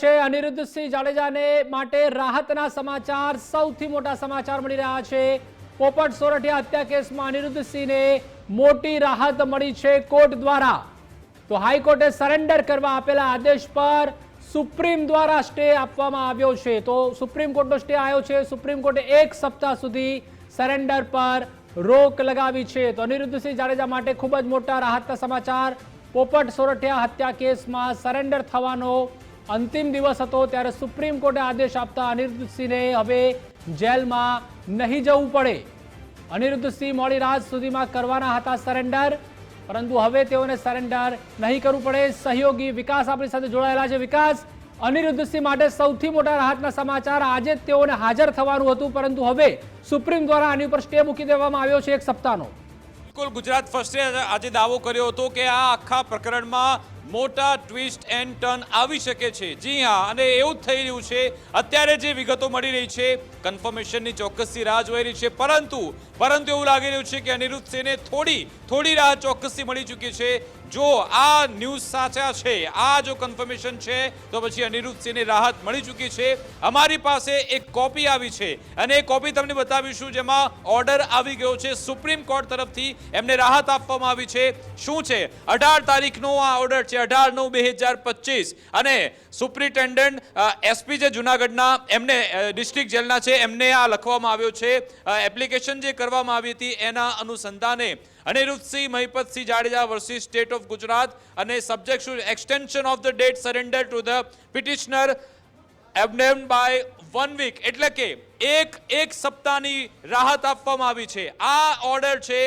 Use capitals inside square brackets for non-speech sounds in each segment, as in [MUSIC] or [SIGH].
છે. અનિરુદ્ધસિંહ જાડેજાને માટે રાહતના સમાચાર સૌથી મોટા સમાચાર મળી રહ્યા છે. પોપટ સોરઠિયા હત્યા કેસમાં અનિરુદ્ધસિંહને મોટી રાહત મળી છે કોર્ટ દ્વારા. તો હાઈકોર્ટે સરેન્ડર કરવા આપેલા આદેશ પર સુપ્રીમ દ્વારા સ્ટે આપવામાં આવ્યો છે. તો સુપ્રીમ કોર્ટનો સ્ટે આવ્યો છે. સુપ્રીમ કોર્ટે એક સપ્તાહ સુધી સરેન્ડર પર રોક લગાવી છે. તો અનિરુદ્ધસિંહ જાડેજા માટે ખૂબ જ મોટા રાહતના સમાચાર. પોપટ સોરઠિયા હત્યા કેસમાં સરેન્ડર થવાનો અંતિમ દિવસ હતો ત્યારે સુપ્રીમ કોર્ટે આદેશ આપતા અનિરુદ્ધસિંહને હવે જેલમાં નહીં જવું પડે. અનિરુદ્ધસિંહ મોડી રાત સુધીમાં કરવાના હતા સરેન્ડર પરંતુ હવે તેઓને સરેન્ડર નહીં કરવું પડે. સહયોગી વિકાસ આપણી સાથે જોડાયેલા છે. વિકાસ, અનિરુદ્ધસિંહ માટે સૌથી મોટા રાહતના સમાચાર. આજે તેઓને હાજર થવાનું હતું, પરંતુ હવે સુપ્રીમ દ્વારા આની ઉપર સ્ટે મૂકી દેવામાં આવ્યો છે એક સપ્તાહનો. બિલકુલ ગુજરાત ફર્સ્ટે આજે દાવો કર્યો હતો કે આ આખા પ્રકરણમાં મોટા ટ્વિસ્ટ એન્ડ ટર્ન આવી શકે છે. જી હા, અને એવું જ થઈ રહ્યું છે. અત્યારે જે વિગતો મળી રહી છે કન્ફર્મેશનની ચોક્કસથી રાહ જોઈ રહી છે. પરંતુ પરંતુ એવું લાગી રહ્યું છે કે અનિરુદ્ધ સિંહને થોડી થોડી રાહ ચોક્કસથી મળી ચૂકી છે. જો આ ન્યૂઝ સાચા છે, આ જો કન્ફર્મેશન છે, તો પછી અનિરુદ્ધ સિંહને રાહત મળી ચૂકી છે. અમારી પાસે એક કોપી આવી છે. અને એ કોપી તમને બતાવીશું જેમાં ઓર્ડર આવી ગયો છે સુપ્રીમ કોર્ટ તરફથી. એમને રાહત આપવામાં આવી છે. શું છે? અઢાર તારીખનો આ ઓર્ડર છે અઢાર નવ બે હજાર પચીસ. અને સુપ્રિન્ટેન્ડન્ટ એસપી જે જુનાગઢના, એમને ડિસ્ટ્રિક્ટ જેલના છે, એમને આ લખવામાં આવ્યો છે. એપ્લિકેશન જે કરવામાં આવી હતી એના અનુસંધાને Aniruddhsinh, Mahipatsinh Jadeja versus state of Gujarat અને subject extension of the date surrender to the petitioner એબનેમ by one week. એટલે કે એક એક સપ્તાહની રાહત આપવામાં આવી છે. આ ઓર્ડર છે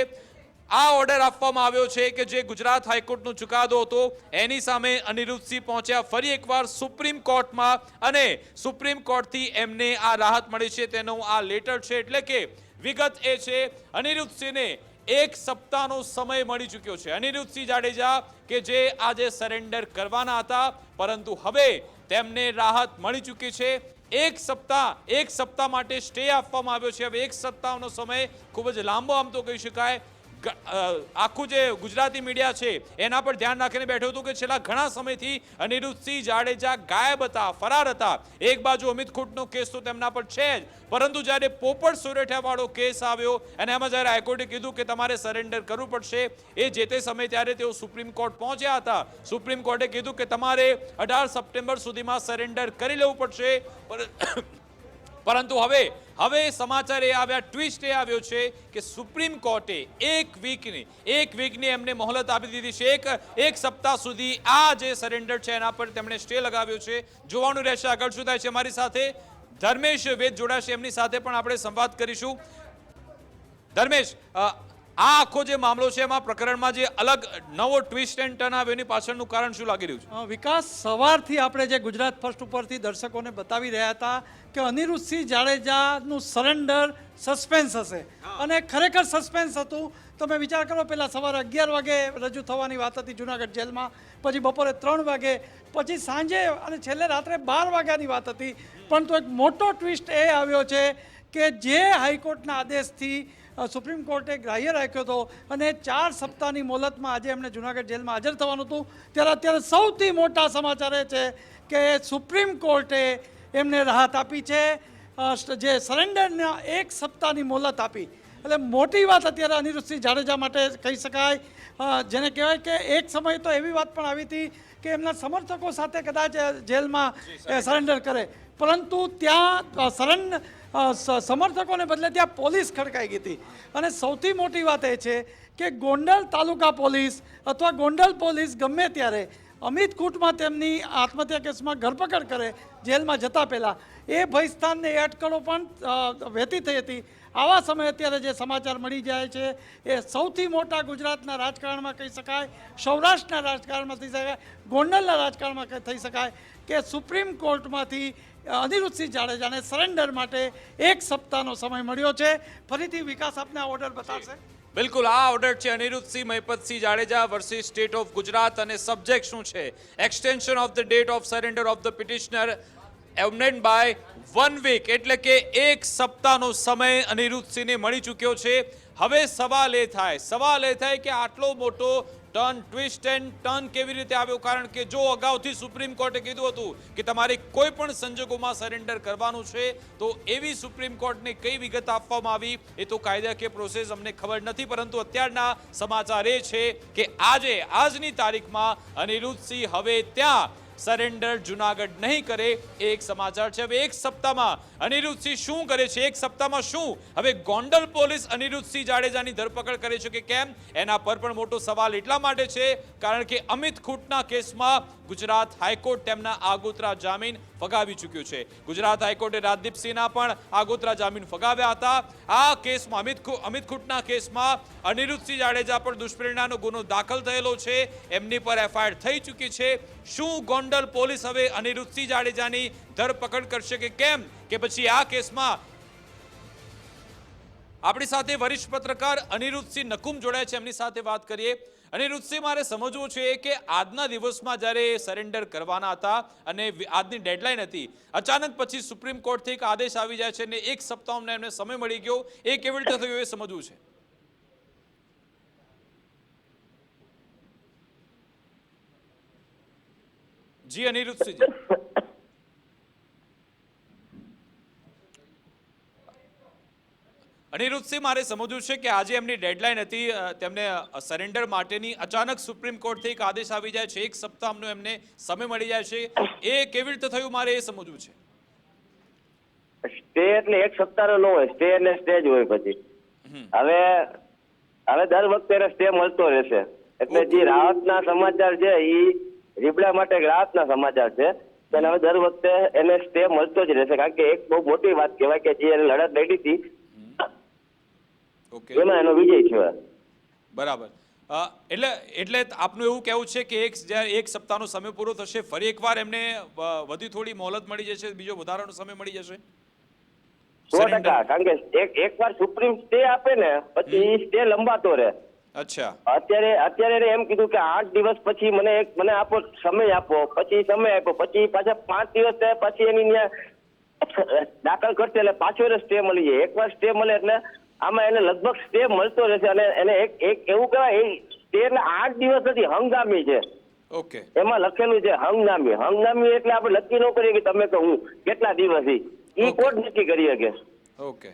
આ ઓર્ડર આપવામાં આવ્યો છે કે જે ગુજરાત હાઈકોર્ટનો ચુકાદો હતો, એની સામે અનિરુદ્ધસિંહ પહોંચ્યા. ફરી એકવાર સુપ્રીમ કોર્ટમાં અને સુપ્રીમ કોર્ટથી એમને આ રાહત મળી છે, તેનો આ લેટર છે. એટલે કે વિગત એ છે અનિરુદ્ધસિંહને એક સપ્તાહનો સમય મળી ચૂક્યો છે. અનિરુદ્ધસિંહ જાડેજા કે જે આજે સરેન્ડર કરવાના હતા, પરંતુ હવે તેમને રાહત મળી ચૂકી છે. એક સપ્તાહ એક સપ્તાહ માટે સ્ટે આપવામાં આવ્યો છે. હવે એક સપ્તાહનો સમય ખૂબ જ લાંબો આમ તો કહી શકાય. આખું જે ગુજરાતી મીડિયા છે, એના પર ધ્યાન રાખીને બેઠું હતું કે છેલ્લા ઘણા સમયથી અનિરુદ્ધસિંહ જાડેજા ગાયબ હતા, ફરાર હતા. એક બાજુ અમિત ખૂટનો કેસ તો તેમના પર છે જ. પરંતુ જ્યારે પોપટ સુરેઠાવાળો કેસ આવ્યો, અને એમાં જ્યારે હાઈકોર્ટે કીધું કે તમારે સરેન્ડર કરવું પડશે, એ જે તે સમય ત્યારે તેઓ સુપ્રીમ કોર્ટ પહોંચ્યા હતા. સુપ્રીમ કોર્ટે કીધું કે તમારે અઢાર સપ્ટેમ્બર સુધીમાં સરેન્ડર કરી લેવું પડશે. પરંતુ હવે હવે સમાચાર એ આવ્યા ટ્વિસ્ટ એ આવ્યો છે કે સુપ્રીમ કોર્ટે એક વીકની એક વીકની એમને મોહલત આપી દીધી છે. એક એક સપ્તાહ સુધી આ જે સરેન્ડર છે એના પર તેમણે સ્ટે લગાવ્યો છે. જોવાનું રહેશે આગળ શું થાય છે મારી સાથે. ધર્મેશ વેદ જોડાશે એમની સાથે પણ આપણે સંવાદ કરીશું. ધર્મેશ આ આખો જે મામલો છે એમાં પ્રકરણમાં જે અલગ નવો ટ્વિસ્ટ એન્ડ ટર્ન આવ્યો એની પાછળનું કારણ શું લાગી રહ્યું છે? વિકાસ સવારથી આપણે જે ગુજરાત ફર્સ્ટ ઉપરથી દર્શકોને બતાવી રહ્યા હતા કે અનિરુદ્ધસિંહ જાડેજાનું સરેન્ડર સસ્પેન્સ હશે. અને ખરેખર સસ્પેન્સ હતું. તમે વિચાર કરો પહેલાં સવારે અગિયાર વાગે રજૂ થવાની વાત હતી જુનાગઢ જેલમાં. પછી બપોરે ત્રણ વાગે પછી સાંજે અને છેલ્લે રાત્રે બાર વાગ્યાની વાત હતી. પરંતુ એક મોટો ટ્વિસ્ટ એ આવ્યો છે કે જે હાઈકોર્ટના આદેશથી સુપ્રીમ કોર્ટે ગ્રાહ્ય રાખ્યો હતો અને ચાર સપ્તાહની મોલતમાં આજે એમને જુનાગઢ જેલમાં હાજર થવાનું હતું. ત્યારે અત્યારે સૌથી મોટા સમાચાર એ છે કે સુપ્રીમ કોર્ટે એમને રાહત આપી છે. જે સરેન્ડરના એક સપ્તાહની મોલત આપી. એટલે મોટી વાત અત્યારે અનિરુદ્ધસિંહ જાડેજા માટે કહી શકાય. જેને કહેવાય કે એક સમય તો એવી વાત પણ આવી હતી કે એમના સમર્થકો સાથે કદાચ જેલમાં સરેન્ડર કરે. પરંતુ ત્યાં અ, સરેન્ડ અ, સ- સમર્થકોને બદલે ત્યાં પોલીસ ખડકાઈ ગઈ હતી. અને સૌથી મોટી વાત એ છે કે ગોંડલ તાલુકા પોલીસ અથવા ગોંડલ પોલીસ ગમે ત્યારે અમિત કૂટમાં તેમની આત્મહત્યા કેસમાં ધરપકડ કરે, જેલમાં જતા પહેલાં. એ ભયસ્થાનને એ અટકળો પણ વહેતી થઈ હતી. આવા સમયે અત્યારે જે સમાચાર મળી જાય છે, એ સૌથી મોટા ગુજરાતના રાજકારણમાં કહી શકાય, સૌરાષ્ટ્રના રાજકારણમાં થઈ શકાય, ગોંડલના રાજકારણમાં થઈ શકાય કે સુપ્રીમ કોર્ટમાંથી અનિરુદ્ધસિંહ જાડેજાને સરેન્ડર માટે એક સપ્તાહનો સમય મળ્યો છે. ફરીથી વિકાસ આપને આ ઓર્ડર બતાવશે. બિલકુલ, આ ઓર્ડર છે Aniruddhsinh, Mahipatsinh Jadeja versus state of Gujarat અને સબ્જેક્ટ શું છે? Extension of the date of surrender of the petitioner એવનેડ by one week એટલે કે એક સપ્તાહનો સમય અનિરુદ્ધસિંહને મળી ચૂક્યો છે. હવે સવાલ એ થાય, સવાલ એ થાય કે આટલો મોટો ટર્ન ટ્વિસ્ટ એન્ડ ટર્ન કેવી રીતે આવ્યો? કારણ કે જો અગાઉથી સુપ્રીમ કોર્ટે કીધું હતું કે તમારે કોઈ પણ સંજોગોમાં સરેન્ડર કરવાનું છે, તો એવી સુપ્રીમ કોર્ટને કઈ વિગત આપવામાં આવી એ તો કાયદાકીય પ્રોસેસ અમને ખબર નથી. પરંતુ અત્યારના સમાચાર એ છે કે આજે, આજની તારીખમાં અનિરુદ્ધસિંહ હવે ત્યાં સરેન્ડર જુનાગઢ નહીં કરે, એક સમાચાર છે. હવે એક સપ્તાહમાં અનિરુદ્ધસિંહ શું કરે છે? એક સપ્તાહમાં શું? હવે ગોંડલ પોલીસ અનિરુદ્ધસિંહ જાડેજાની ધરપકડ કરે છે કે કેમ? એના પર પણ મોટો સવાલ એટલા માટે છે, કારણ કે અમિત ખૂટના કેસમાં ગુજરાત હાઈકોર્ટ તેમના આગોતરા જામીન ફગાવી ચૂક્યું છે. ગુજરાત હાઈકોર્ટે રાજદીપસિંહના પણ આગોતરા જામીન ફગાવ્યા હતા. આ કેસમાં અમિત અમિત ખુટના કેસમાં અનિરુદ્ધસિંહ જાડેજા પર દુષ્પ્રેરણાનો ગુનો દાખલ થયેલો છે. એમની પર એફઆઈઆર થઈ ચૂકી છે. શું ગોંડલ પોલીસ હવે અનિરુદ્ધસિંહ જાડેજાની ધરપકડ કરશે કે કેમ? કે પછી આ કેસમાં આપણી સાથે વરિષ્ઠ પત્રકાર અનિરુદ્ધસિંહ નકુમ જોડાયા છે. એમની સાથે વાત કરીએ. અનિરુદ્ધસિંહ, મારે સમજવું છે કે આજના દિવસમાં જ્યારે સરેન્ડર કરવાના હતા અને આજની ડેડલાઇન હતી, અચાનક પછી સુપ્રીમ કોર્ટથી એક આદેશ આવી જાય છે અને એક સપ્તાહમાં એમને સમય મળી ગયો. એ કેવી રીતે થયું એ સમજવું છે? જી, અનિરુદ્ધસિંહજી. અનિરુદ્ધસિંહ મારે સમજવું છે કે આજે એમની ડેડલાઇન હતી તેમને સરેન્ડર માટેની અચાનક સુપ્રીમ કોર્ટથી એક આદેશ આવી જાય છે એક સપ્તાહનો એમને સમય મળી જાય છે. એ કેવી રીતે થયું મારે એ સમજવું છે. સ્ટે એટલે એક સપ્તાહનો ન હોય સ્ટે એટલે સ્ટે જ હોય પછી. હવે હવે દર વખતે એને સ્ટે મળતો રહેશે. એટલે જે રાહતના સમાચાર છે એ રીબડા માટે રાહતના સમાચાર છે. અને હવે દર વખતે એને સ્ટે મળતો જ રહેશે કારણ કે એક બહુ મોટી વાત કહેવાય કે જે એને લડત લડી હતી એમાં એનો વિજય થયો બરાબર. એટલે એટલે આપનું એવું કહેવું છે કે એક જ્યારે એક સપ્તાહનો સમય પૂરો થશે ફરી એકવાર એમને વધુ થોડી મોહલત મળી જશે બીજો વધારાનો સમય મળી જશે? સો ટકા. કારણ કે એક એકવાર સુપ્રીમ સ્ટે આપે ને પછી સ્ટે લંબાતો રહે. અચ્છા. અત્યારે અત્યારે એમ કીધું કે આઠ દિવસ પછી મને એક મને આપો સમય આપો. પછી સમય આપો પછી પાછા પાંચ દિવસ થયા પછી એની દાખલ કરશે એટલે પાછો સ્ટે મળી જાય. એકવાર સ્ટે મળે એટલે આમાં એને લગભગ સ્ટે મળતો રહેશે અને એને એક એક એવું કહેવાય એ સ્ટે આઠ દિવસ નથી હંગામી છે. ઓકે. એમાં લખેલું છે હંગામી. હંગામી એટલે આપણે નક્કી ન કરીએ કે તમે કે હું કેટલા દિવસ ઈ ઈ કોર્ટ નક્કી કરી શકે? ઓકે.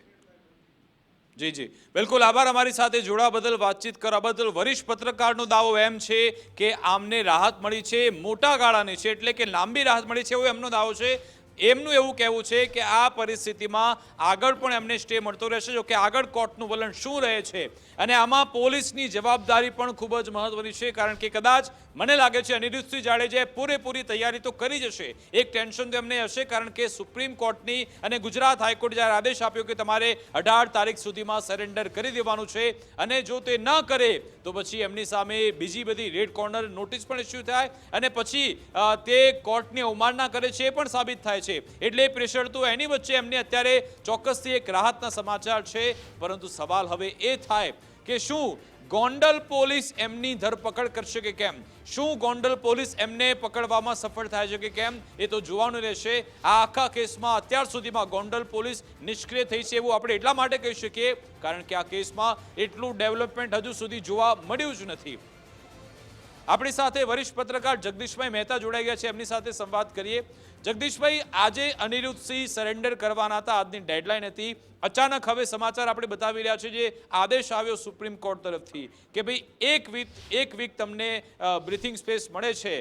જી જી. બિલકુલ આભાર અમારી સાથે જોડાવા બદલ વાતચીત કરવા બદલ. વરિષ્ઠ પત્રકારનો દાવો એમ છે કે આમને રાહત મળી છે મોટા ગાળાની છે એટલે કે લાંબી રાહત મળી છે એવો એમનો દાવો છે. એમનું એવું કહેવું છે કે આ પરિસ્થિતિમાં આગળ પણ એમને સ્ટે મળતો રહેશે. જો કે આગળ કોર્ટનું વલણ શું રહે છે? અને આમાં પોલીસની જવાબદારી પણ ખૂબ જ મહત્વની છે, કારણ કે કદાચ મને લાગે છે અનિરુદ્ધસિંહ જાડેજાએ પૂરેપૂરી તૈયારી તો કરી જશે એક ટેન્શન તો એમને હશે, કારણ કે સુપ્રીમ કોર્ટની અને ગુજરાત હાઈકોર્ટ જ્યારે આદેશ આપ્યો કે તમારે અઢાર તારીખ સુધીમાં સરેન્ડર કરી દેવાનું છે અને જો તે ન કરે, તો પછી એમની સામે બીજી બધી રેડ કોર્નર નોટિસ પણ ઇસ્યુ થાય અને પછી તે કોર્ટની અવમાનના કરે છે એ પણ સાબિત થાય છે. એટલે પ્રેશર તો એની વચ્ચે એમને અત્યારે ચોક્કસથી એક રાહતના સમાચાર છે, પરંતુ સવાલ હવે એ થાય કે શું ગોંડલ પોલીસ એમની ધરપકડ કરશે કે કેમ? શું ગોંડલ પોલીસ એમને પકડવામાં સફળ થાય છે કે કેમ? એ તો જોવાનું રહેશે. આ આખા કેસમાં અત્યાર સુધીમાં ગોંડલ પોલીસ નિષ્ક્રિય થઈ છે એવું આપણે એટલા માટે કહી શકીએ, કારણ કે આ કેસમાં એટલું ડેવલપમેન્ટ હજુ સુધી જોવા મળ્યું જ નથી. આપણી સાથે વરિષ્ઠ પત્રકાર જગદીશભાઈ મહેતા જોડાઈ ગયા છે. એમની સાથે સંવાદ કરીએ. જગદીશભાઈ, આજે અનિરુદ્ધસિંહ સરેન્ડર કરવાના હતા. આજની ડેડલાઇન હતી. અચાનક હવે સમાચાર આપણે બતાવી રહ્યા છે જે આદેશ આવ્યો સુપ્રીમ કોર્ટ તરફથી કે ભાઈ એક વીક એક વીક તમને બ્રીથિંગ સ્પેસ મળે છે.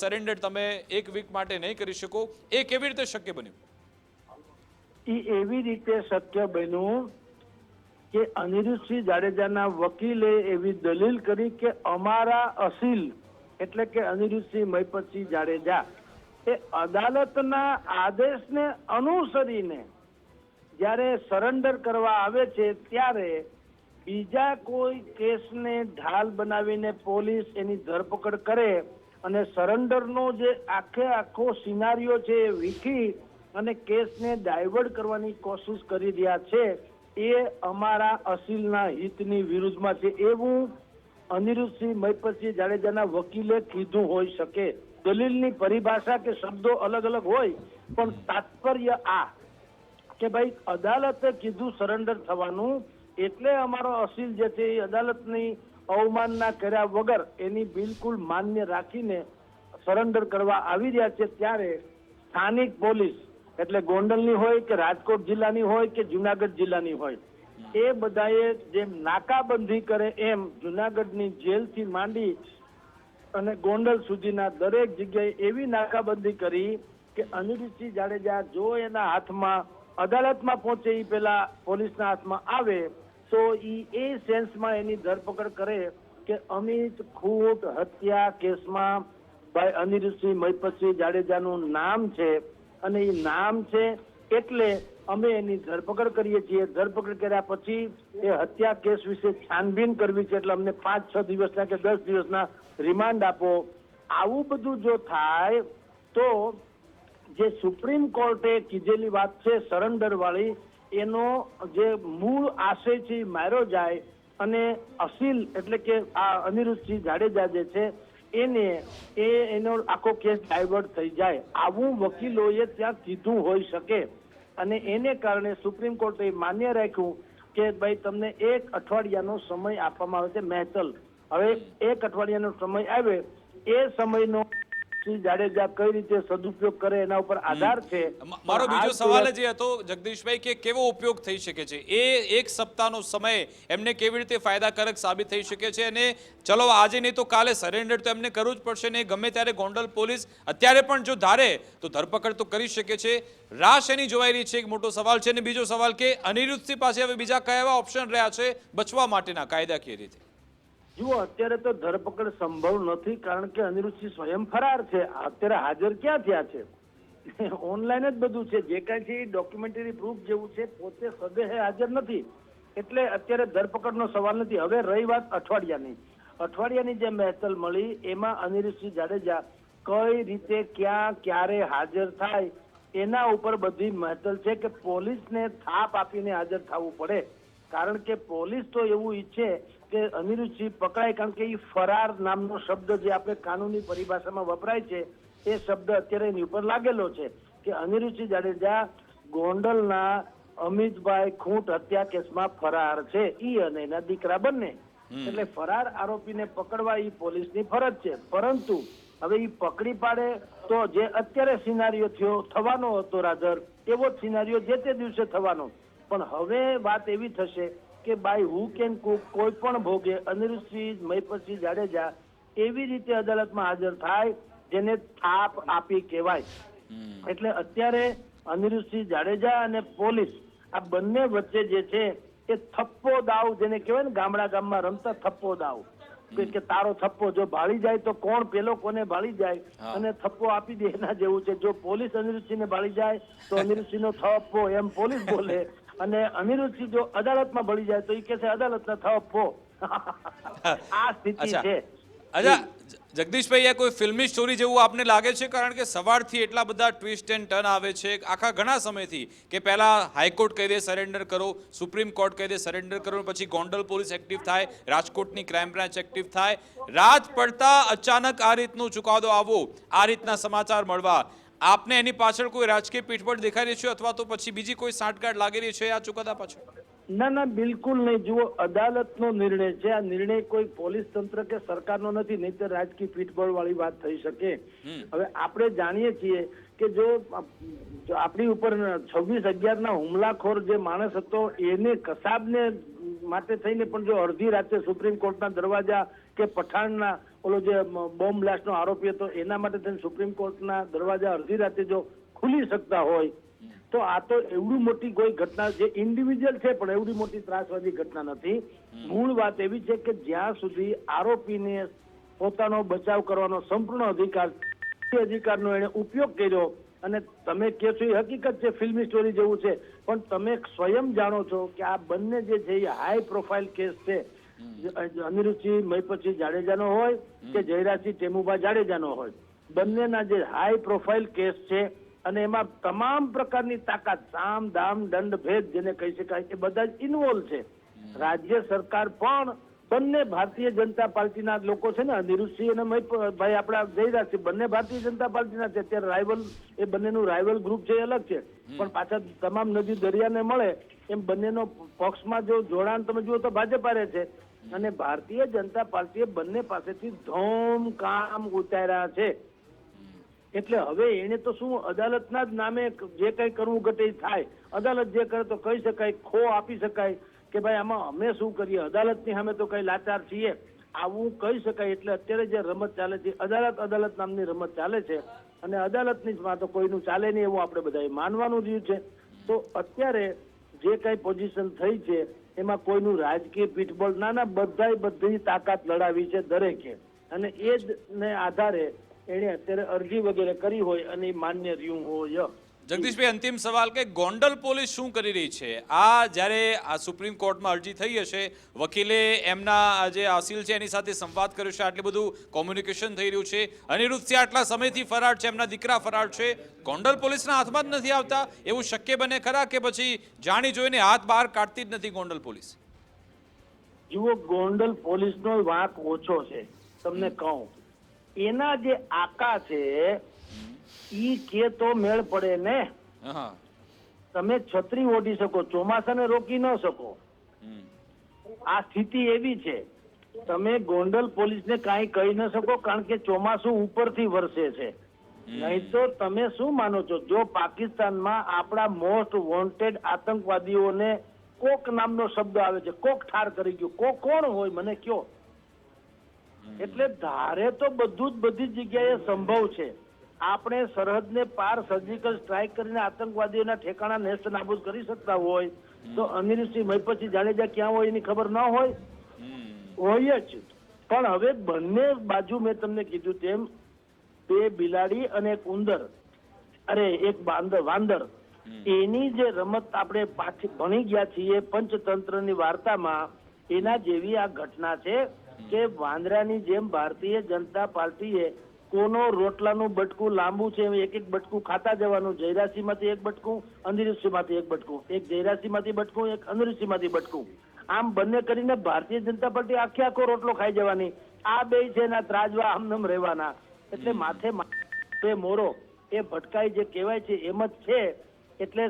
સરેન્ડર તમે એક વીક માટે નહીં કરી શકો. એ કેવી રીતે શક્ય બન્યું? એ એવી રીતે શક્ય બન્યું કે અનિરુદ્ધસિંહ જાડેજાના વકીલે એવી દલીલ કરી કે અમારા અસીલ, એટલે કે અનિરુદ્ધસિંહ મહિપતસિંહ જાડેજા, એ અદાલતના આદેશને અનુસરીને જ્યારે સરેન્ડર કરવા આવે છે ત્યારે બીજા કોઈ કેસને ઢાલ બનાવીને પોલીસ એની ધરપકડ કરે અને સરેન્ડરનો જે આખે આખો સિનારીઓ છે એ વીખી અને કેસને ડાયવર્ટ કરવાની કોશિશ કરી રહ્યા છે એ અમારા અસીલના હિતની વિરુદ્ધમાં છે એવું અનિરુદ્ધસિંહ મહિપતસિંહ જાડેજાના વકીલે કીધું હોઈ શકે. દલીલની પરિભાષા કે શબ્દો અલગ અલગ હોય, પણ તાત્પર્ય આ કે ભાઈ, અદાલતે કીધું સરેન્ડર થવાનું એટલે અમારો અસીલ જે છે એ અદાલતની અવમાનના કર્યા વગર એની બિલકુલ માન્ય રાખીને સરેન્ડર કરવા આવી રહ્યા છે ત્યારે સ્થાનિક પોલીસ એટલે ગોંડલની હોય કે રાજકોટ જિલ્લાની હોય કે જુનાગઢ જિલ્લાની હોય, એ બધાએ જેમ નાકાબંધી કરે એમ જુનાગઢની જેલથી માંડી અને ગોંડલ સુધીના દરેક જગ્યાએ એવી નાકાબંધી કરી કે અનિરુદ્ધસિંહ જાડેજા જો એના હાથમાં, અદાલતમાં પહોંચે એ પહેલા પોલીસના હાથમાં આવે, તો ઈ એ સેન્સમાં એની ધરપકડ કરે કે અમિત ખૂટ હત્યા કેસમાં ભાઈ અનિરુદ્ધસિંહ મહિપતસિંહ જાડેજાનું નામ છે. અને એ નામ છે એટલે અમે એની ધરપકડ કરીએ છીએ. ધરપકડ કર્યા પછી એ હત્યા કેસ વિશે છાનબીન કરવી છે એટલે અમને પાંચ, છ દિવસના કે દસ દિવસના રિમાન્ડ આપો. આવું બધું જો થાય તો જે સુપ્રીમ કોર્ટે કીધેલી વાત છે સરેન્ડર વાળી એનો જે મૂળ આશય છે માર્યો જાય અને અસીલ એટલે કે આ અનિરુદ્ધસિંહ જાડેજા જે છે એને, એ એનો આખો કેસ ડાયવર્ટ થઈ જાય. આવું વકીલોએ ત્યાં કીધું હોઈ શકે. અને એને કારણે સુપ્રીમ કોર્ટે માન્ય રાખ્યું કે ભાઈ તમને એક અઠવાડિયાનો સમય આપવામાં આવે છે મહેતલ હવે એક અઠવાડિયાનો સમય આવે, એ સમયનો શ્રી જાડેજા કઈ રીતે સદુપયોગ કરે એના ઉપર આધાર છે? મારો બીજો સવાલ જે હતો જગદીશભાઈ કે કેવો ઉપયોગ થઈ શકે છે? એ એક સપ્તાહનો સમય એમને કેવી રીતે ફાયદાકારક સાબિત થઈ શકે છે? અને ચલો આજે નહીં તો કાલે સરેન્ડર તો એમને કરવું જ પડશે ને ગમે ત્યારે ગોંડલ પોલીસ અત્યારે પણ જો ધારે તો ધરપકડ તો કરી શકે છે. રાશ એની જોવાઈ રહી છે એક મોટો સવાલ છે. અને બીજો સવાલ કે અનિરુદ્ધસિંહ પાસે હવે બીજા કયા એવા ઓપ્શન રહ્યા છે બચવા માટેના કાયદાકીય રીતે? જુઓ, અત્યારે તો ધરપકડ સંભવ નથી કારણ કે અનિરુદ્ધસિંહ સ્વયં ફરાર છે. અત્યારે હાજર ક્યાં થયા છે? [LAUGHS] ઓનલાઈન જ બધું છે. જે કાંઈ છે ડોક્યુમેન્ટરી પ્રૂફ જેવું છે, પોતે સદેહે હાજર નથી. એટલે અત્યારે ધરપકડનો સવાલ નથી. હવે રહી વાત અઠવાડિયાની. અઠવાડિયાની જે મહેસલ મળી, એમાં અનિરુદ્ધસિંહ જાડેજા કઈ રીતે, ક્યાં, ક્યારે હાજર થાય, એના ઉપર બધી મહેસલ છે કે પોલીસને થાપ આપીને હાજર થવું પડે. કારણ કે પોલીસ તો એવું ઈચ્છે કે અનિરુદ્ધસિંહ પકડાય કારણ કે એ ફરાર નામનો શબ્દ જે આપણે કાનૂની પરિભાષામાં વપરાય છે એ શબ્દ અત્યારે એની ઉપર લાગેલો છે કે અનિરુદ્ધસિંહ જાડેજા ગોંડલના અમિતભાઈ ખૂંટ હત્યા કેસમાં ફરાર છે. ઈ અને એના દીકરા બંને. એટલે ફરાર આરોપીને પકડવા એ પોલીસની ફરજ છે. પરંતુ હવે ઈ પકડી પાડે તો જે અત્યારે સિનારીઓ થયો થવાનો હતો રાધર એવો જ સિનારીઓ જે તે દિવસે થવાનો. પણ હવે વાત એવી થશે કે બાય હુ કેન કુક કોઈ પણ ભોગે અનિરુદ્ધસિંહ મહિપતસિંહ જાડેજા એવી રીતે અદાલતમાં હાજર થાય જેને થાપ આપી કહેવાય. એટલે અત્યારે અનિરુદ્ધસિંહ જાડેજા અને પોલીસ આ બંને વચ્ચે જે છે એ થપ્પો દાવ જેને કહેવાય ને ગામડા ગામમાં રમતા થપ્પો દાવ. કે- તારો થપ્પો જો ભાળી જાય તો કોણ પેલો કોને ભાળી જાય અને થપ્પો આપી દે એના જેવું છે. જો પોલીસ અનિરુદ્ધસિંહને ભાળી જાય તો અનિરુદ્ધસિંહનો થપ્પો એમ પોલીસ બોલે. અને અનિરુદ્ધસિંહ જો અદાલતમાં ભળી જાય તો એ કે છે અદાલતના થપ્પો [LAUGHS] આ સ્થિતિ છે. અચ્છા જગદીશભાઈ આ કોઈ ફિલ્મી સ્ટોરી જેવું આપને લાગે છે? કારણ કે સવારથી એટલા બધા ટ્વિસ્ટ એન્ડ ટર્ન આવે છે. આખા ઘણા સમયથી કે પહેલા હાઈકોર્ટ કહી દે સરેન્ડર કરો. સુપ્રીમ કોર્ટ કહી દે સરેન્ડર કરો. પછી ગોંડલ પોલીસ એક્ટિવ થાય. રાજકોટની ક્રાઇમ બ્રાન્ચ એક્ટિવ થાય. રાત પડતા અચાનક આ રીતનો ચુકાદો આવવો આ રીતના સમાચાર મળવા. આપને એની પાછળ કોઈ રાજકીય પીઠબળ દેખાઈ રહી છે અથવા તો પછી બીજી કોઈ સાંઠગાંઠ લાગી રહી છે આ ચુકાદા પાછળ? ના ના બિલકુલ નહીં. જુઓ અદાલતનો નિર્ણય છે. આ નિર્ણય કોઈ પોલીસ તંત્ર કે સરકારનો નથી નહીં તો રાજકીય પીઠબળ વાળી વાત થઈ શકે. હવે આપણે જાણીએ છીએ કે જો જો આપણી ઉપર છવ્વીસ અગિયાર ના હુમલાખોર જે માણસ હતો એને કસાબને માટે થઈને પણ જો અડધી રાતે સુપ્રીમ કોર્ટના દરવાજા કે પઠાણના ઓલો જે બોમ્બ બ્લાસ્ટનો આરોપી હતો એના માટે થઈને સુપ્રીમ કોર્ટના દરવાજા અડધી રાતે જો ખુલી શકતા હોય તો આ તો એવડી મોટી કોઈ ઘટના જે ઇન્ડિવિજ્યુઅલ છે પણ એવડી મોટી ત્રાસવાદી ઘટના નથી. મૂળ વાત એવી છે કે જ્યાં સુધી આરોપીને પોતાનો બચાવ કરવાનો સંપૂર્ણ અધિકાર અધિકારનો એને ઉપયોગ કર્યો અને તમે કહો છો એ હકીકત છે ફિલ્મી સ્ટોરી જેવું છે પણ તમે સ્વયં જાણો છો કે આ બંને જે છે એ હાઈ પ્રોફાઇલ કેસ છે. અનિરુદ્ધસિંહ મહિપતસિંહ જાડેજાનો હોય કે જયરાજસિંહ ટેમુભા જાડેજાનો હોય. બંનેના જે હાઈ પ્રોફાઇલ કેસ છે અને એમાં તમામ પ્રકારની તાકાત સામ દામ દંડ ભેદ જેને કહી શકાય એ બધા જ ઇન્વોલ્વ છે. રાજ્ય સરકાર પણ બંને ભારતીય જનતા પાર્ટીના લોકો છે ને અનિરુદ્ધસિંહ અને ભાઈ આપણા જયરાજસિંહ બંને ભારતીય જનતા પાર્ટીના છે. અત્યારે રાઇવલ એ બંનેનું રાઇવલ ગ્રુપ છે એ અલગ છે. પણ પાછા તમામ નદી દરિયાને મળે એમ બંનેનો પક્ષમાં જો જોડાણ તમે જુઓ તો ભાજપા રહે છે. અને ભારતીય જનતા પાર્ટીએ બંને પાસેથી ધોમ કામ ઉતાર્યા છે. એટલે હવે એને તો શું અદાલતના જ નામે જે કઈ કરવું ઘટે થાય. અદાલત જે કરે તો કહી શકાય, ખો આપી શકાય કે ભાઈ આમાં અમે શું કરીએ? અદાલતની સામે તો કઈ લાચાર છીએ. આવું કહી શકાય એટલે અત્યારે જે રમત ચાલે છે, અદાલત અદાલત નામની રમત ચાલે છે. અને અદાલતની જ માં તો કોઈનું ચાલે નહીં એવું આપણે બધાએ માનવાનું રહ્યું છે. તો અત્યારે જે કઈ પોઝિશન થઈ છે, એમાં કોઈનું રાજકીય પીઠબળ ના ના બધાય બધી તાકાત લડાવી છે દરેકે. અને એ જ ને આધારે એણે અત્યારે અરજી વગેરે કરી હોય અને માન્ય રહ્યું હોય. જગદીશભાઈ, અંતિમ સવાલ કે ગોંડલ પોલીસ શું કરી રહી છે? આ જ્યારે આ સુપ્રીમ કોર્ટમાં અરજી થઈ હશે, વકીલે એમના જે અસીલ છે એની સાથે સંવાદ કર્યો છે, આટલું બધું કોમ્યુનિકેશન થઈ રહ્યું છે. અનિરુદ્ધ સિંહ આટલા સમયથી ફરાર છે, એમના દીકરા ફરાર છે. ગોંડલ પોલીસના હાથમાં જ નથી આવતા. એવું શક્ય બને ખરા કે પછી જાણી જોઈને હાથ બહાર કાઢતી જ નથી ગોંડલ પોલીસ? જુઓ, ગોંડલ પોલીસનો વાંક ઓછો છે, તમને કહું. એના જે આકા છે ઈ કે તો મેળ પડે ને. તમે છત્રી ઓઢી શકો ચોમાસાને રોકી ન શકો. આ સ્થિતિ એવી છે તમે ગોંડલ પોલીસને કાંઈ કહી ન શકો કારણ કે ચોમાસું ઉપરથી વરસે છે. નહીં તો તમે શું માનો છો? જો પાકિસ્તાનમાં આપણા મોસ્ટ વોન્ટેડ આતંકવાદીઓને કોક નામનો શબ્દ આવે છે કોક ઠાર કરી ગયો કોક કોણ હોય મને કયો? એટલે ધારે તો બધું જ બધી જગ્યાએ સંભવ છે. આપણે સરહદને પાર સર્જિકલ સ્ટ્રાઇક કરીને આતંકવાદીઓના ઠેકાણા નેસ્ત નાબૂદ કરી શકતા હોય તો અનિરુદ્ધસિંહ મહિપતસિંહ જાડેજા ક્યાં હોય એની ખબર ન હોય? હોય જ. પણ હવે બંને બાજુ મેં તમને કીધું તેમ બે બિલાડી અને એક ઉંદર અરે એક બાંદર વાંદર. એની જે રમત આપણે પાછી ભણી ગયા છીએ પંચતંત્રની વાર્તામાં એના જેવી આ ઘટના છે કે વાંદરાની જેમ ભારતીય જનતા પાર્ટીએ કોનો રોટલાનું બટકું લાંબુ છે એક એક બટકું ખાતા જવાનું? જયરાશીમાંથી એક બટકું અનિરુદ્ધસિંહમાંથી એક બટકું. એક જયરાશીમાંથી બટકું એક અનિરુદ્ધસિંહમાંથી બટકું. આમ બંને કરીને ભારતીય જનતા પાર્ટી આખે આખો રોટલો ખાઈ જવાની. આ બે છે એના ત્રાજવા આમનમ રહેવાના. એટલે માથે માથે મોરો એ ભટકાઈ જે કહેવાય છે એમ જ છે. એટલે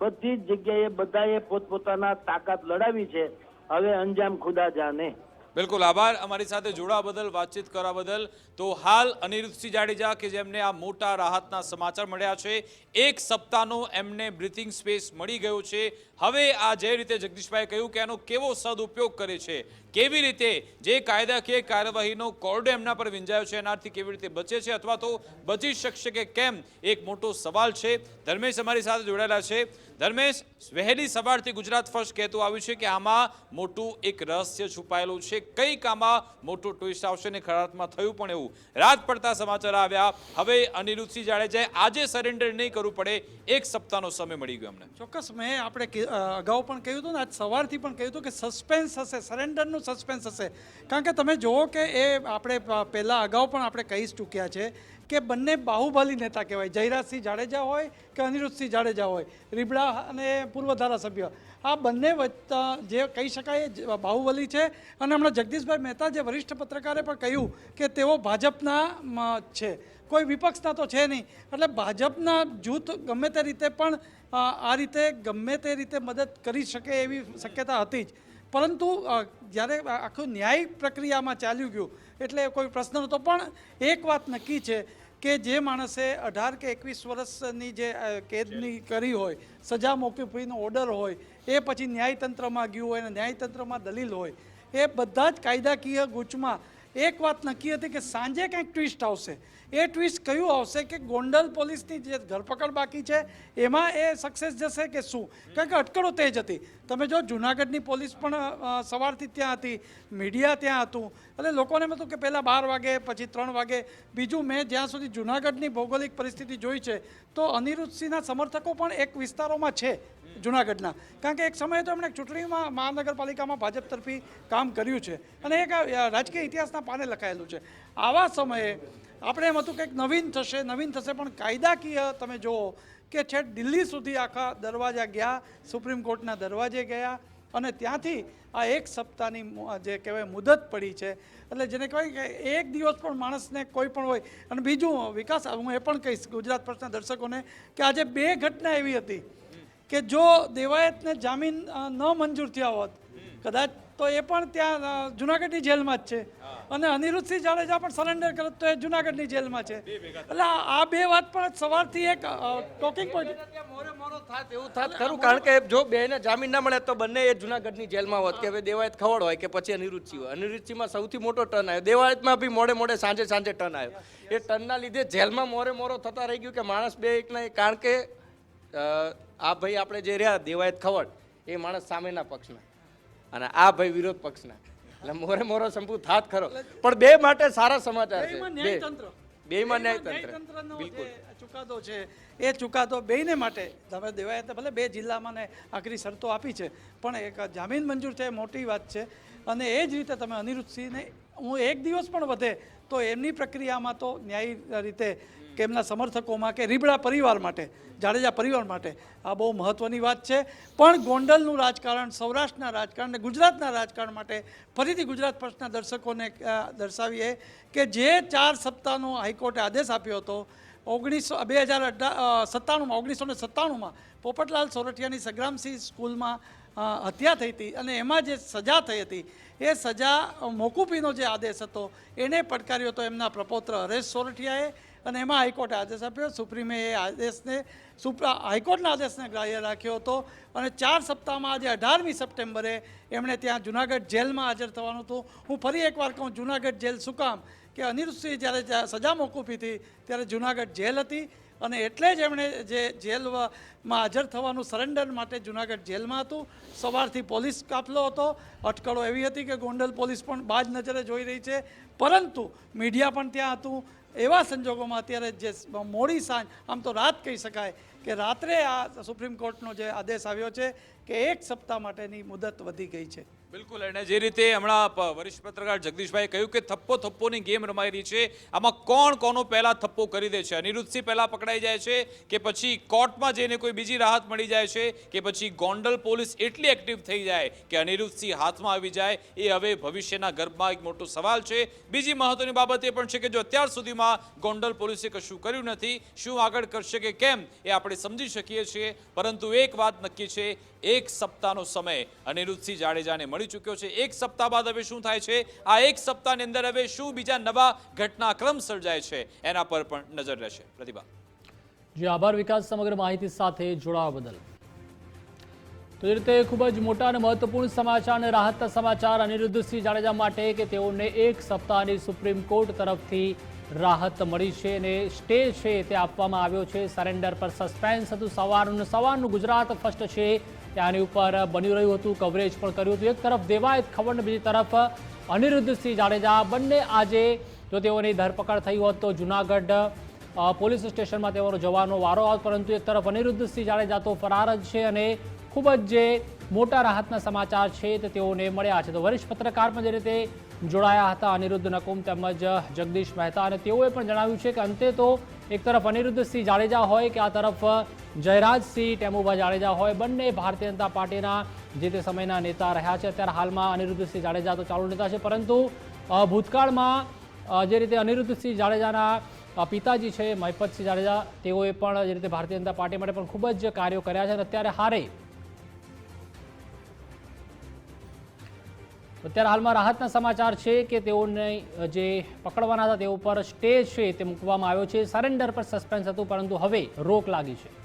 બધી જ જગ્યાએ બધાએ પોતપોતાના તાકાત લડાવી છે. હવે અંજામ ખુદા જાને બિલકુલ આભાર અમારી સાથે જોડા બદલ વાતચીત કરવા બદલ. તો હાલ અનિરુદ્ધસિંહ જાડેજા કે જેમને આ મોટા રાહતના સમાચાર મળ્યા છે, એક સપ્તાહનો એમને બ્રિથિંગ સ્પેસ મળી ગયો છે. હવે આ જે રીતે જગદીશભાઈ કહ્યું કે એનો કેવો સદઉપયોગ કરે છે, કેવી રીતે જે કાયદાકીય કાર્યવાહીનો કોરડો એમના પર વિંજાયો છે, એનાથી કેવી રીતે બચે છે અથવા તો બચી શકશે કે કેમ, એક મોટો સવાલ છે. ધર્મેશ અમારી સાથે જોડાયેલા છે. ધર્મેશ, વહેલી સવારથી ગુજરાત ફર્સ્ટ કહેતું આવ્યું છે કે આમાં મોટું એક રહસ્ય છુપાયેલું છે. કંઈક આમાં મોટું ટ્વિસ્ટ આવશે ને ખરાતમાં થયું પણ એવું. રાત પડતા સમાચાર આવ્યા. હવે અનિરુદ્ધસિંહ જાડેજાએ આજે સરેન્ડર નહીં કરવું પડે. એક સપ્તાહનો સમય મળી ગયો અમને. ચોક્કસ, મેં આપણે અગાઉ પણ કહ્યું હતું ને, આજ સવારથી પણ કહ્યું હતું કે સસ્પેન્સ હશે સરેન્ડરનું સસ્પેન્સ હશે. કારણ કે તમે જુઓ કે એ આપણે પહેલાં અગાઉ પણ આપણે કહી ચૂક્યા છે કે બંને બાહુબલી નેતા કહેવાય. જયરાજસિંહ જાડેજા હોય કે અનિરુદ્ધસિંહ જાડેજા હોય. રીબડા અને પૂર્વ ધારાસભ્ય. આ બંને જે કહી શકાય બાહુબલી છે. અને હમણાં જગદીશભાઈ મહેતા જે વરિષ્ઠ પત્રકારે પણ કહ્યું કે તેઓ ભાજપના છે. કોઈ વિપક્ષના તો છે નહીં. એટલે ભાજપના જૂથ ગમે તે રીતે પણ આ રીતે ગમે તે રીતે મદદ કરી શકે એવી શક્યતા હતી જ. પરંતુ જ્યારે આખું ન્યાય પ્રક્રિયામાં ચાલ્યું ગયું, એટલે કોઈ પ્રશ્ન નહોતો. પણ એક વાત નક્કી છે કે જે માણસે અઢાર કે એકવીસ વર્ષની જે કેદની કરી હોય, સજા મોકૂફીનો ઓર્ડર હોય એ પછી ન્યાયતંત્રમાં ગયું હોય અને ન્યાયતંત્રમાં દલીલ હોય, એ બધા જ કાયદાકીય ગૂંચમાં એક વાત નક્કી હતી કે સાંજે કંઈક ટ્વિસ્ટ આવશે. એ ટ્વિસ્ટ કયું આવશે કે ગોંડલ પોલીસની જે ધરપકડ બાકી છે, એમાં એ સક્સેસ જશે કે શું? કારણ કે અટકળો તેજ હતી. તમે જો જુનાગઢની પોલીસ પણ સવારથી ત્યાં હતી, મીડિયા ત્યાં હતું. એટલે લોકોને એમ હતું કે પહેલાં બાર વાગે, પછી ત્રણ વાગે. બીજું મેં જ્યાં સુધી જુનાગઢની ભૌગોલિક પરિસ્થિતિ જોઈ છે, તો અનિરુદ્ધસિંહના સમર્થકો પણ એક વિસ્તારોમાં છે. જુનાગઢના. કારણ કે એક સમયે તો એમણે ચૂંટણીમાં મહાનગરપાલિકામાં ભાજપ તરફી કામ કર્યું છે. અને એક રાજકીય ઇતિહાસના પાને લખાયેલું છે. આવા સમયે આપણે એમ હતું કે એક નવીન થશે નવીન થશે, પણ કાયદાકીય તમે જુઓ કે છેક દિલ્હી સુધી આખા દરવાજા ગયા, સુપ્રીમ કોર્ટના દરવાજે ગયા, અને ત્યાંથી આ એક સપ્તાહની જે કહેવાય મુદત પડી છે. એટલે જેને કહેવાય કે એક દિવસ પણ માણસને કોઈ પણ હોય. અને બીજું વિકાસ, હું એ પણ કહીશ, ગુજરાત પક્ષના દર્શકોને, કે આજે બે ઘટના એવી હતી કે જો દેવાયતને જામીન ન મંજૂર થયા હોત કદાચ તો એ પણ ત્યાં જુનાગઢની જેલમાં જ છે. અને અનિરુદ્ધસિંહ જાડેજા પણ સરેન્ડર કરત તો એ જુનાગઢની જેલમાં છે. એટલે આ બે વાત પણ સવારથી એક ટોકિંગ પોઈન્ટ મોરે મોરો થાત એવું થાત ખરું કારણ કે જો બેને જામીન ના મળે તો બંને એ જુનાગઢની જેલમાં હોત કે હવે દેવાયત ખવડ હોય કે પછી અનિરુદ્ધસિંહ હોય. અનિરુદ્ધસિંહમાં સૌથી મોટો ટર્ન આવ્યો. દેવાયતમાં બી મોડે મોડે સાંજે સાંજે ટર્ન આવ્યો. એ ટર્નના લીધે જેલમાં મોરે મોરો થતા રહી ગયું કે માણસ બે એકના એક. કારણ કે આ ભાઈ આપણે જે રહ્યા દેવાયત ખવડ એ માણસ સામેના પક્ષના. અને આ ભાઈ વિરોધ પક્ષના. એટલે મોરે મોરો સંપુ થાત ખરો. પણ બે માટે સારા સમાચાર છે. બેયમાં બે. ન્યાયતંત્ર. ન્યાયતંત્ર. બિલકુલ. ચુકાદો છે એ ચુકાદો બેયને માટે તમે દેવાયતે ભલે બે જિલ્લામાં ને આખરી શરતો આપી છે પણ એક જામીન મંજૂર છે મોટી વાત છે. અને એ જ રીતે તમે અનિરુદ્ધસિંહને હું એક દિવસ પણ વધે તો એમની પ્રક્રિયામાં તો ન્યાયી રીતે કે એમના સમર્થકોમાં કે રીબડા પરિવાર માટે, જાડેજા પરિવાર માટે આ બહુ મહત્ત્વની વાત છે. પણ ગોંડલનું રાજકારણ, સૌરાષ્ટ્રના રાજકારણ અને ગુજરાતના રાજકારણ માટે ફરીથી ગુજરાત પક્ષના દર્શકોને દર્શાવીએ કે જે ચાર સપ્તાહનો હાઈકોર્ટે આદેશ આપ્યો હતો, ઓગણીસો, બે હજાર અઢાર સત્તાણુંમાં, ઓગણીસો ને સત્તાણુંમાં પોપટલાલ સોરઠિયાની સંગ્રામસિંહ સ્કૂલમાં હત્યા થઈ હતી અને એમાં જે સજા થઈ હતી, એ સજા મોકૂફીનો જે આદેશ હતો, એને પડકાર્યો હતો એમના પ્રપોત્ર હરેશ સોરઠિયાએ. અને એમાં હાઈકોર્ટે આદેશ આપ્યો. સુપ્રીમે એ આદેશને સુપ્રા, હાઈકોર્ટના આદેશને ગ્રાહ્ય રાખ્યો હતો. અને ચાર સપ્તાહમાં આજે અઢારમી સપ્ટેમ્બરે એમણે ત્યાં જુનાગઢ જેલમાં હાજર થવાનું હતું. હું ફરી એકવાર કહું, જુનાગઢ જેલ શું કામ? કે અનિરુદ્ધસિંહ જ્યારે સજા મોકૂફી હતી, ત્યારે જુનાગઢ જેલ હતી. અને એટલે જ એમણે જે જેલમાં હાજર થવાનું સરેન્ડર માટે જુનાગઢ જેલમાં હતું. સવારથી પોલીસ કાફલો હતો. અટકળો એવી હતી કે ગોંડલ પોલીસ પણ બાજ નજરે જોઈ રહી છે. પરંતુ મીડિયા પણ ત્યાં હતું. એવા સંજોગોમાં અત્યારે જે મોડી સાંજ, આમ તો રાત કહી શકાય, કે રાત્રે આ સુપ્રીમ કોર્ટનો જે આદેશ આવ્યો છે કે એક સપ્તાહ માટેની મુદત વધી ગઈ છે. બિલકુલ, અને જે રીતે હમણાં વરિષ્ઠ પત્રકાર જગદીશભાઈ કહ્યું કે થપ્પો થપ્પોની ગેમ રમાઈ રહી છે, આમાં કોણ કોનો પહેલા થપ્પો કરી દે છે? અનિરુદ્ધસિંહ પહેલા પકડાઈ જાય છે, કે પછી કોર્ટમાં જઈને કોઈ બીજી રાહત મળી જાય છે, કે પછી ગોંડલ પોલીસ એટલી એક્ટિવ થઈ જાય કે અનિરુદ્ધસિંહ હાથમાં આવી જાય, એ હવે ભવિષ્યના ગર્ભમાં એક મોટો સવાલ છે. બીજી મહત્વની બાબત એ પણ છે કે જો અત્યાર સુધીમાં ગોંડલ પોલીસે કશું કર્યું નથી, શું આગળ કરશે કે કેમ, એ આપણે સમજી શકીએ છીએ. પરંતુ એક વાત નક્કી છે, એક સપ્તાહનો સમય. અનિરુદ્ધસિંહ જાડેજાને મળી ચૂક્યો છે. એક સપ્તાહ બાદ હવે શું થાય છે? આ એક સપ્તાહની અંદર હવે શું બીજા નવા ઘટનાક્રમ સર્જાય છે? એના પર પણ નજર રહેશે. પ્રતિભા. જે, આભાર વિકાસ સમગ્ર માહિતી સાથે જોડાવા બદલ. તો એ રીતે ખૂબ જ મોટા અને મહત્વપૂર્ણ સમાચાર અને રાહતના સમાચાર અનિરુદ્ધસિંહ જાડેજા માટે કે તેઓને એક સપ્તાહની સુપ્રીમ કોર્ટ તરફથી રાહત મળી છે અને સ્ટે છે તે આપવામાં આવ્યો છે. સરેન્ડર પર સસ્પેન્સ હતું. સવારનું સવારનું ગુજરાત ફર્સ્ટ છે. ત્યાંની ઉપર બન્યું રહ્યું હતું કવરેજ પણ કર્યું હતું. એક તરફ દેવાયત ખબર ને બીજી તરફ અનિરુદ્ધસિંહ જાડેજા બંને આજે જો તેઓની ધરપકડ થઈ હોત તો જુનાગઢ પોલીસ સ્ટેશનમાં તેઓનો જવાનો વારો આવત, પરંતુ એક તરફ અનિરુદ્ધસિંહ જાડેજા તો ફરાર જ છે અને ખૂબ જ જે મોટા રાહતના સમાચાર છે તે તેઓને મળ્યા છે. તો વરિષ્ઠ પત્રકાર પણ જે રીતે જોડાયા હતા, અનિરુદ્ધ નકુમ તેમજ જગદીશ મહેતા અને તેઓએ પણ જણાવ્યું છે કે અંતે તો એક તરફ અનિરુદ્ધસિંહ જાડેજા હોય કે આ તરફ જયરાજસિંહ ટેમુભા જાડેજા હોય, બંને ભારતીય જનતા પાર્ટીના જે તે સમયના નેતા રહ્યા છે. અત્યારે હાલમાં અનિરુદ્ધસિંહ જાડેજા તો ચાલુ નેતા છે, પરંતુ ભૂતકાળમાં જે રીતે અનિરુદ્ધસિંહ જાડેજાના પિતાજી છે, મહિપતસિંહ જાડેજા, તેઓએ પણ જે રીતે ભારતીય જનતા પાર્ટી માટે પણ ખૂબ જ કાર્યો કર્યા છે અને અત્યારે હારે અત્યારે હાલમાં રાહતના સમાચાર છે કે તેઓને જે પકડવાના હતા તેઓ પર સ્ટે છે તે મૂકવામાં આવ્યો છે. સરેન્ડર પર સસ્પેન્સ હતું, પરંતુ હવે રોક લાગી છે.